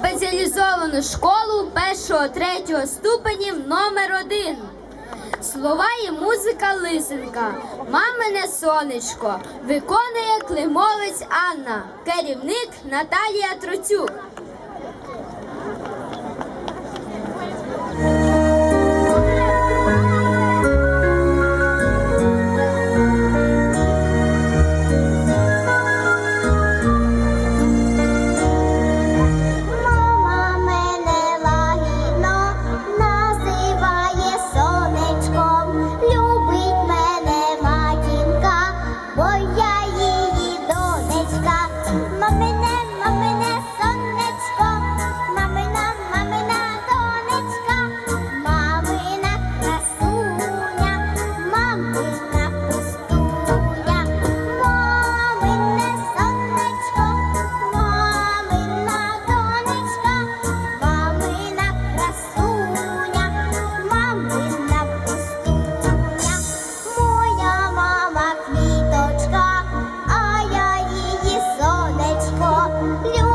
спеціалізовану школу 1-3 ступенів номер 1 Слова і музика Лисенка, Мамине сонечко, виконує Климовець Анна, керівник Наталія Троцюк. 留